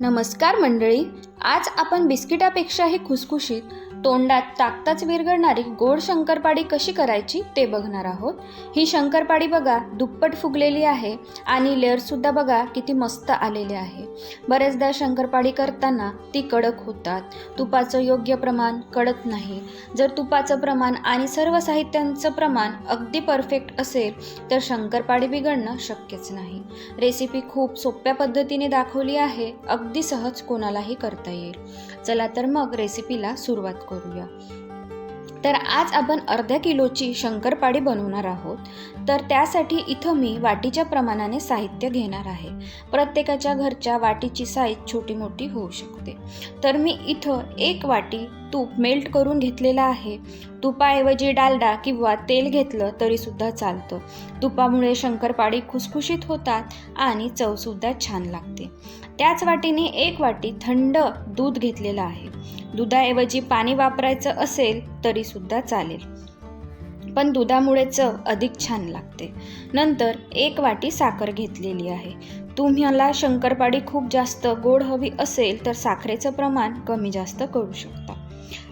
नमस्कार मंडळी आज आपण बिस्किटापेक्षाही खुसखुशीत तोंडात टाकताच विरघळणारी गोड शंकरपाडी कशी करायची ते बघणार आहोत. ही शंकरपाडी बघा दुप्पट फुगलेली आहे आणि लेअरसुद्धा बघा किती मस्त आलेले आहे. बऱ्याचदा शंकरपाडी करताना ती कडक होतात. तुपाचं योग्य प्रमाण कडक नाही. जर तुपाचं प्रमाण आणि सर्व साहित्यांचं प्रमाण अगदी परफेक्ट असेल तर शंकरपाडी बिघडणं शक्यच नाही. रेसिपी खूप सोप्या पद्धतीने दाखवली आहे. अगदी सहज कोणालाही करता येईल. चला तर मग रेसिपीला सुरुवात करूया. तर आज आपण अर्ध्या किलोची शंकरपाळी बनवणार आहोत. तर त्यासाठी इथं मी वाटीच्या प्रमाणाने साहित्य घेणार आहे. प्रत्येकाच्या घरच्या वाटीची साईज छोटी मोठी होऊ शकते. तर मी इथं एक वाटी तूप मेल्ट करून घेतलेलं आहे. तुपाऐवजी डालडा किंवा तेल घेतलं तरीसुद्धा चालतं. तुपामुळे शंकरपाळी खुसखुशीत होतात आणि चवसुद्धा छान लागते. त्याच वाटीने एक वाटी थंड दूध घेतलेलं आहे. दुधाऐवजी पाणी वापरायचं असेल तरीसुद्धा चालेल. पण दुधामुळे चव अधिक छान लागते. नंतर एक वाटी साखर घेतलेली आहे. तुम्हाला शंकरपाळी खूप जास्त गोड हवी असेल तर साखरेचं प्रमाण कमी जास्त करू शकता.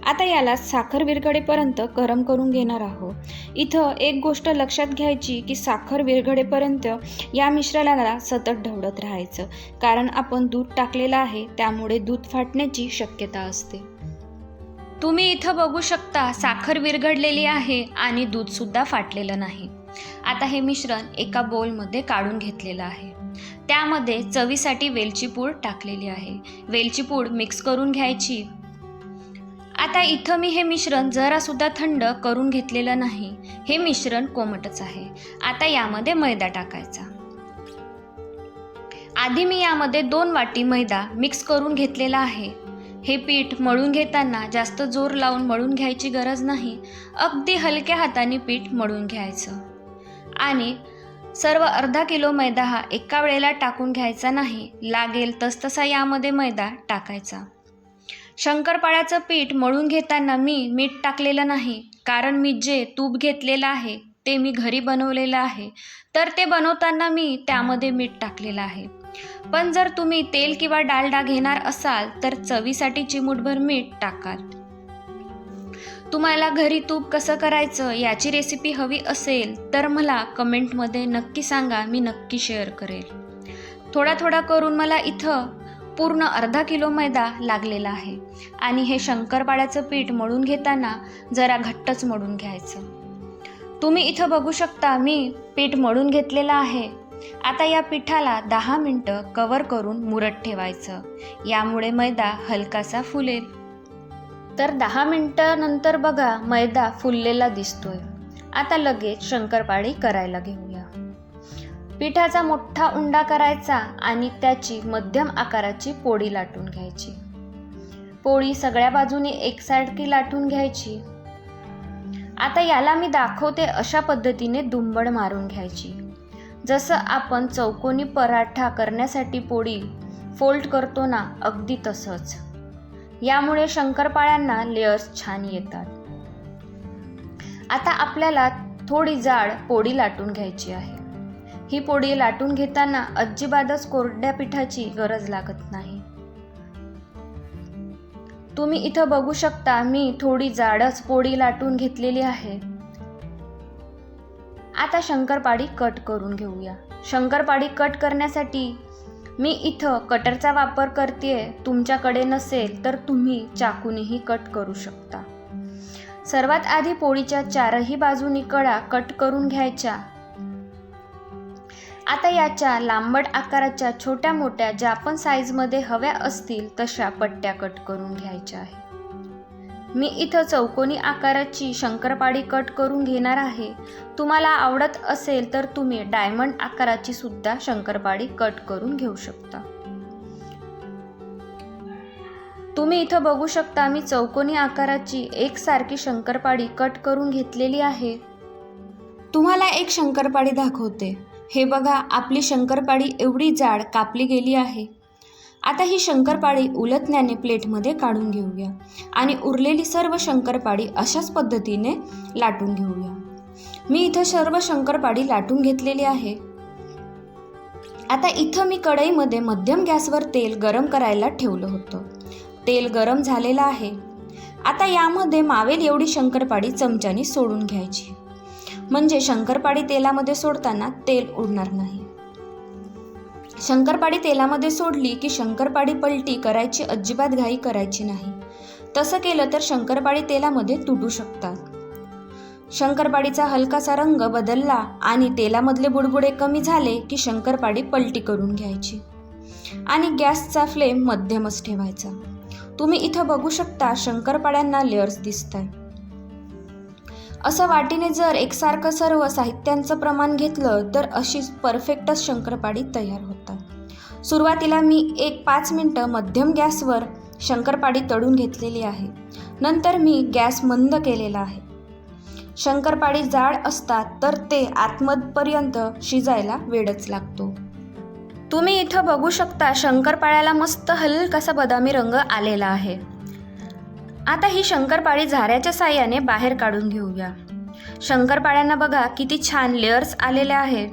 आता याला साखर विरघडेपर्यंत गरम करून घेणार आहोत. इथं एक गोष्ट लक्षात घ्यायची की साखर विरघडेपर्यंत या मिश्रणाला सतत ढवळत राहायचं. कारण आपण दूध टाकलेलं आहे त्यामुळे दूध फाटण्याची शक्यता असते. तुम्ही इथं बघू शकता साखर विरघडलेली आहे आणि दूधसुद्धा फाटलेलं नाही. आता हे मिश्रण एका बोलमध्ये काढून घेतलेलं आहे. त्यामध्ये चवीसाठी वेलची पूड टाकलेली आहे. वेलची पूड मिक्स करून घ्यायची. आता इथं मी हे मिश्रण जरासुद्धा थंड करून घेतलेलं नाही. हे मिश्रण कोमटच आहे. आता यामध्ये मैदा टाकायचा. आधी मी यामध्ये दोन वाटी मैदा मिक्स करून घेतलेला आहे. हे पीठ मळून घेताना जास्त जोर लावून मळून घ्यायची गरज नाही. अगदी हलक्या हाताने पीठ मळून घ्यायचं. आणि सर्व अर्धा किलो मैदा हा एका वेळेला टाकून घ्यायचा नाही. लागेल तसतसा यामध्ये मैदा टाकायचा. शंकरपाळ्याचं पीठ मळून घेताना मी मीठ टाकलेलं नाही कारण मी जे तूप घेतलेलं आहे ते मी घरी बनवलेलं आहे. तर ते बनवताना मी त्यामध्ये मीठ टाकलेलं आहे. पण जर तुम्ही तेल किंवा डालडा घेणार असाल तर चवीसाठी चिमूटभर मीठ टाकाल. तुम्हाला घरी तूप कसं करायचं याची रेसिपी हवी असेल तर मला कमेंटमध्ये नक्की सांगा मी नक्की शेअर करेल. थोडा थोडा करून मला इथं पूर्ण अर्धा किलो मैदा लागलेला आहे. आणि हे शंकरपाड्याचं पीठ मळून घेताना जरा घट्टच मळून घ्यायचं. तुम्ही इथं बघू शकता मी पीठ मळून घेतलेलं आहे. आता या पिठाला दहा मिनटं कवर करून मुरत ठेवायचं. यामुळे मैदा हलकासा फुलेल. तर दहा मिनटानंतर बघा मैदा फुललेला दिसतोय. आता लगेच शंकरपाळी करायला घेऊ. पिठाचा मोठा उंडा करायचा आणि त्याची मध्यम आकाराची पोळी लाटून घ्यायची. पोळी सगळ्या बाजूने एकसारखी लाटून घ्यायची. आता याला मी दाखवते अशा पद्धतीने दुंबड मारून घ्यायची. जसं आपण चौकोनी पराठा करण्यासाठी पोळी फोल्ड करतो ना अगदी तसंच. यामुळे शंकरपाळ्यांना लेयर्स छान येतात. आता आपल्याला थोडी जाड पोळी लाटून घ्यायची आहे. ही पोळी लाटून घेताना अजिबातच कोरड्या पिठाची गरज लागत नाही. तुम्ही इथं बघू शकता मी थोडी जाडच पोळी लाटून घेतलेली आहे. आता शंकरपाळी कट करून घेऊया. शंकरपाळी कट करण्यासाठी मी इथं कटरचा वापर करते तुमच्याकडे नसेल तर तुम्ही चाकूनेही कट करू शकता. सर्वात आधी पोळीच्या चारही बाजूनी कडा कट करून घ्यायच्या. आता याच्या लांबट आकाराच्या छोट्या मोठ्या ज्या आपण साईजमध्ये हव्या असतील तशा पट्ट्या कट करून घ्यायच्या आहे मी इथं चौकोनी आकाराची शंकरपाळी कट करून घेणार आहे. तुम्हाला आवडत असेल तर तुम्ही डायमंड आकाराची सुद्धा शंकरपाळी कट करून घेऊ शकता. तुम्ही इथं बघू शकता मी चौकोनी आकाराची एकसारखी शंकरपाळी कट करून घेतलेली आहे. तुम्हाला एक शंकरपाळी दाखवते. हे बघा आपली शंकरपाळी एवढी जाड कापली गेली आहे. आता ही शंकरपाळी उलटण्याने प्लेटमध्ये काढून घेऊया आणि उरलेली सर्व शंकरपाळी अशाच पद्धतीने लाटून घेऊया. मी इथं सर्व शंकरपाळी लाटून घेतलेली आहे. आता इथं मी कढईमध्ये मध्यम गॅसवर तेल गरम करायला ठेवलं होतं. तेल गरम झालेलं आहे. आता यामध्ये मावेल एवढी शंकरपाळी चमच्याने सोडून घ्यायची. म्हणजे शंकरपाळी तेलामध्ये सोडताना तेल उडणार नाही. शंकरपाळी तेलामध्ये सोडली की शंकरपाळी पलटी करायची अजिबात घाई करायची नाही. तसं केलं तर शंकरपाळी तेलामध्ये तुटू शकतात. शंकरपाळीचा हलकासा रंग बदलला आणि तेलामधले बुडबुडे कमी झाले की शंकरपाळी पलटी करून घ्यायची. आणि गॅसचा फ्लेम मध्यमच ठेवायचा. तुम्ही इथं बघू शकता शंकरपाळ्यांना लेअर्स दिसत आहे असं वाटीने जर एकसारखं सर्व साहित्यांचं प्रमाण घेतलं तर अशीच परफेक्टच शंकरपाळी तयार होतात. सुरुवातीला मी एक पाच मिनटं मध्यम गॅसवर शंकरपाळी तळून घेतलेली आहे. नंतर मी गॅस मंद केलेला आहे. शंकरपाळी जाड असतात तर ते आतमधपर्यंत शिजायला वेळच लागतो. तुम्ही इथं बघू शकता शंकरपाळ्याला मस्त हलकासा बदामी रंग आलेला आहे. आता ही शंकरपाळी झाऱ्याच्या साह्याने बाहेर काढून घेऊया. शंकरपाळ्यांना बघा किती छान लेअर्स आलेले आहेत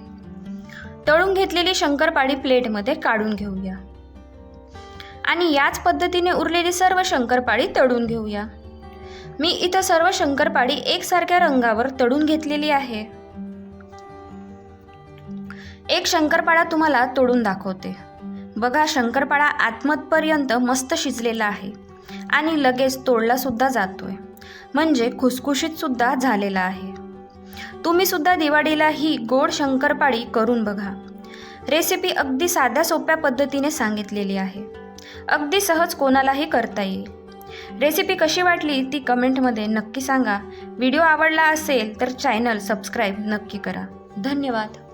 तळून घेतलेली शंकरपाळी प्लेटमध्ये काढून घेऊया. आणि याच पद्धतीने उरलेली सर्व शंकरपाळी तळून घेऊया. मी इथं सर्व शंकरपाळी एकसारख्या रंगावर तळून घेतलेली आहे. एक शंकरपाळा तुम्हाला तोडून दाखवते. बघा शंकरपाळा आत्मतपर्यंत मस्त शिजलेला आहे. आणि लगेच तोडला सुद्धा जातोय. म्हणजे खुसखुशीत सुद्धा झालेला आहे. तुम्ही सुद्धा दिवाळीला ही गोड शंकरपाळी करून बघा. रेसिपी अगदी साध्या सोप्या पद्धतीने सांगितलेली आहे. अगदी सहज कोणालाही करता येईल. रेसिपी कशी वाटली ती कमेंटमध्ये नक्की सांगा. व्हिडिओ आवडला असेल तर चॅनल सबस्क्राईब नक्की करा. धन्यवाद.